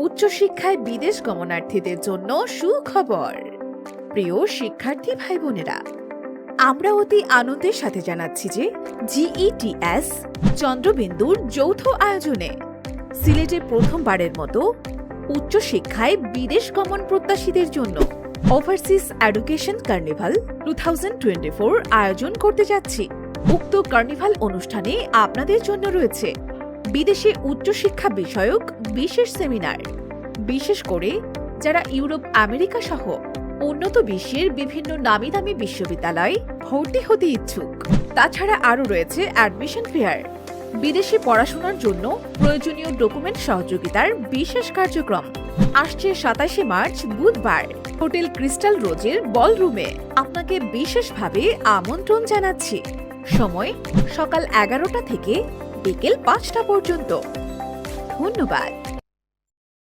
উচ্চশিক্ষায় বিদেশ গমনার্থীদের জন্য সুখবর। প্রিয় শিক্ষার্থী ভাই বোনেরা আমরা অতি আনন্দের সাথে জানাচ্ছি যে জিইটিএস চন্দ্রবিন্দুর যৌথ আয়োজনে সিলেটে প্রথমবারের মতো উচ্চশিক্ষায় বিদেশ গমন প্রত্যাশীদের জন্য ওভারসিস এডুকেশন কার্নিভাল টু আয়োজন করতে যাচ্ছি। উক্ত কার্নিভাল অনুষ্ঠানে আপনাদের জন্য রয়েছে বিদেশে উচ্চশিক্ষা বিষয়ক বিশেষ সেমিনার। বিশেষ করে যারা ইউরোপ, আমেরিকা সহ উন্নত বিশ্বের বিভিন্ন নামি দামি বিশ্ববিদ্যালয়ে ভর্তি হতে ইচ্ছুক। তাছাড়া আরও রয়েছে অ্যাডমিশন ফেয়ার বিদেশে পড়াশোনার জন্য প্রয়োজনীয় ডকুমেন্ট সহযোগিতার বিশেষ কার্যক্রম। আসছে সাতাশে মার্চ, বুধবার। হোটেল ক্রিস্টাল রোজের বলরুমে আপনাকে বিশেষভাবে আমন্ত্রণ জানাচ্ছি। সময় সকাল এগারোটা থেকে বিকেল পাঁচটা পর্যন্ত। ধন্যবাদ।